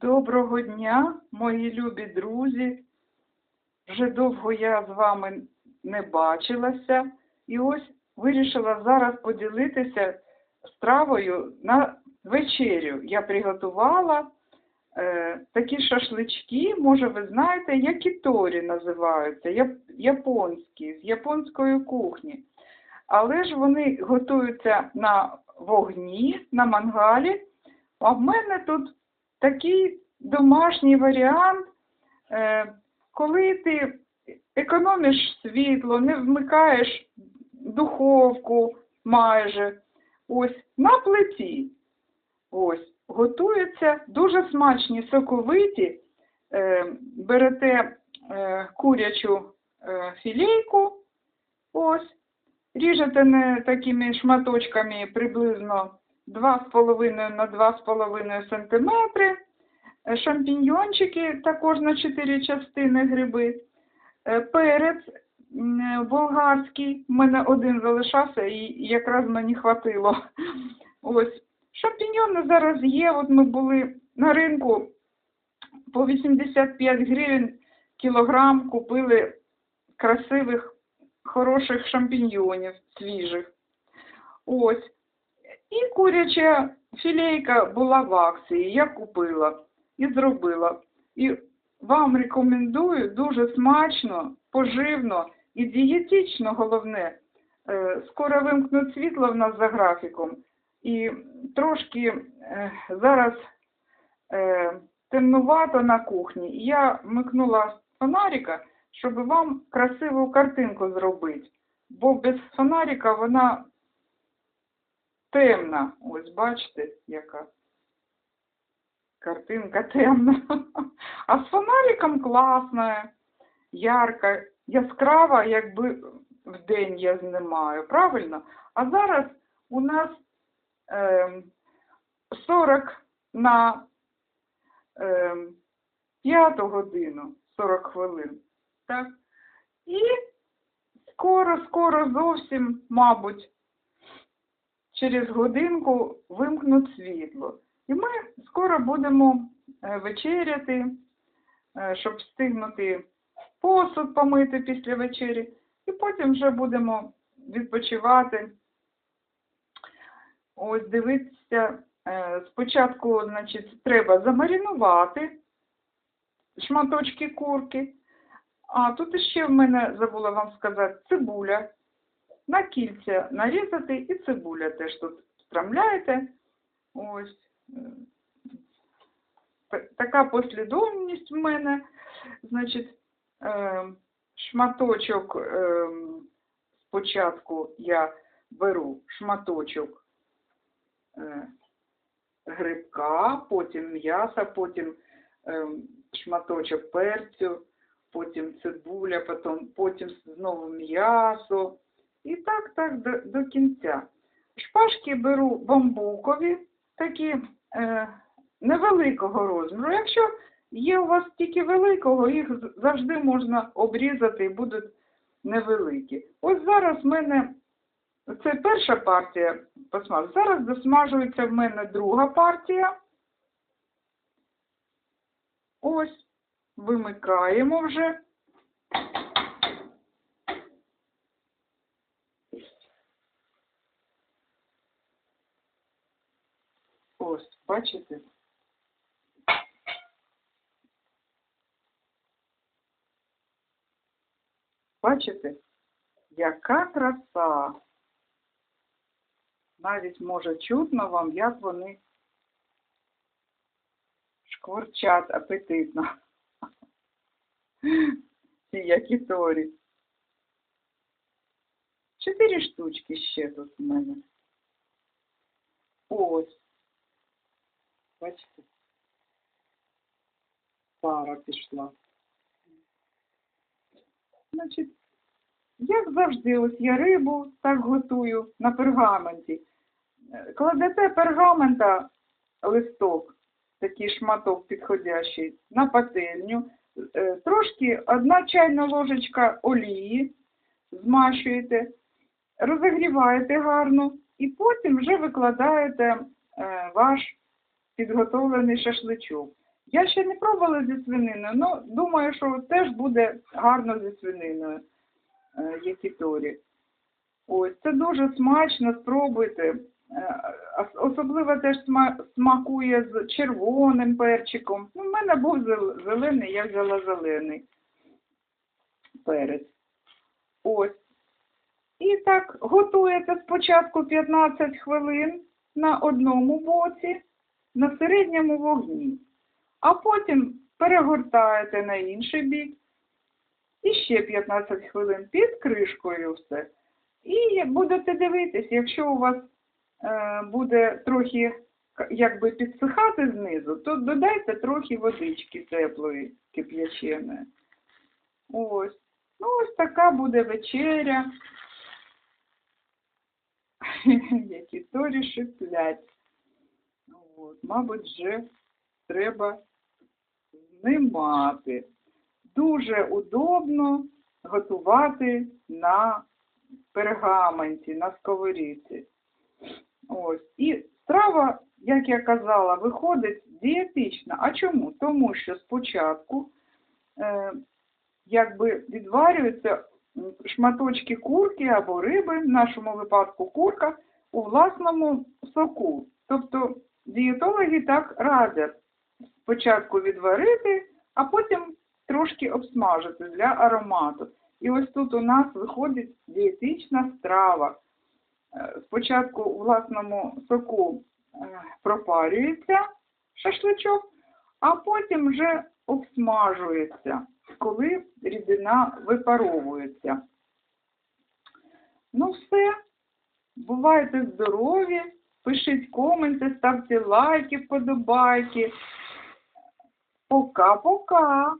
Доброго дня, мої любі друзі. Вже довго я з вами не бачилася. І ось вирішила зараз поділитися стравою на вечерю. Я приготувала е, такі шашлички, може ви знаєте, якіторі називаються, яп- японські, з японської кухні. Але ж вони готуються на вогні, на мангалі. А в мене тут такий домашній варіант, е, коли ти економиш світло, не вмикаєш духовку майже. Ось на плиті. Ось, готуються дуже смачні, соковиті. Е, берете е, курячу філейку, ось, ріжете не такими шматочками приблизно 2,5 на 2,5 см. Е, Шампіньйончики також на 4 частини гриби. Е, Перець е, болгарський, в мене один залишався і якраз мені хватило. Ось. Шампіньйони зараз є. От ми були на ринку по 85 гривень кілограм купили красивих, хороших шампіньйонів свіжих. Ось. І куряча філейка була в акції, я купила і зробила. І вам рекомендую дуже смачно, поживно і дієтично головне. Е, Скоро вимкнуть світло в нас за графіком. І трошки е, зараз е, темнувато на кухні. І я вмикнула фонарика, щоб вам красиву картинку зробити. Бо без фонарика вона темна. Ось бачите, яка картинка темна. А з фонариком класна, ярка, яскрава, якби в день я знімаю, правильно? А зараз у нас ем, 40 на ем, 5 годину, 40 хвилин. Так? І скоро, скоро зовсім, мабуть, через годинку вимкнуть світло. І ми скоро будемо е, вечеряти, е, щоб встигнути посуд помити після вечері. І потім вже будемо відпочивати. Ось дивіться, е, спочатку, значить, треба замаринувати шматочки курки. А тут ще в мене забула вам сказати цибуля. На кільця нарізати і цибуля теж тут встромляєте. Ось. Така послідовність в мене. Значить, е, шматочок е, спочатку я беру шматочок е, грибка, потім м'яса, потім шматочок перцю, потім цибуля, потім, потім знову м'ясо. І так, так до, до кінця. Шпажки беру бамбукові, такі е, невеликого розміру. Якщо є у вас тільки великого, їх завжди можна обрізати і будуть невеликі. Ось зараз в мене це перша партія посмаж. Зараз досмажується в мене друга партія. Ось, вимикаємо вже. Ось, бачите? Бачите? Яка краса! Навіть може чутно вам, як вони шкварчать апетитно. Ці якіторі. Чотири штучки ще тут у мене. Ось. Бачите? Пара пішла. Значить, як завжди, ось я рибу так готую на пергаменті. Е, Кладете пергамента листок, такий шматок підходящий, на пательню. Е, Трошки одна чайна ложечка олії змащуєте, розігріваєте гарно і потім вже викладаєте е, ваш підготовлений шашличок. Я ще не пробувала зі свининою, але думаю, що теж буде гарно зі свининою е, якіторі. Ось, це дуже смачно, спробуйте. Е, Особливо теж сма- смакує з червоним перчиком. Ну, мене був зелений, я взяла зелений перець. Ось. І так готуєте спочатку 15 хвилин на одному боці, на середньому вогні, а потім перегортаєте на інший бік і ще 15 хвилин під кришкою все. І будете дивитись, якщо у вас е, буде трохи якби підсихати знизу, то додайте трохи водички теплої, кип'яченої. Ось. Ну, ось така буде вечеря. Які торі шиплять. От, мабуть, вже треба знімати. Дуже удобно готувати на пергаменті, на сковорідці. Ось. І страва, як я казала, виходить дієтична. А чому? Тому що спочатку е, якби відварюються шматочки курки або риби, в нашому випадку курка, у власному соку. Тобто дієтологи так радять спочатку відварити, а потім трошки обсмажити для аромату. І ось тут у нас виходить дієтична страва. Е, Спочатку у власному соку е, пропарюється шашличок, а потім вже обсмажується, коли рідина випаровується. Ну все, бувайте здорові, пишіть коменти, ставте лайки, вподобайки. Пока-пока!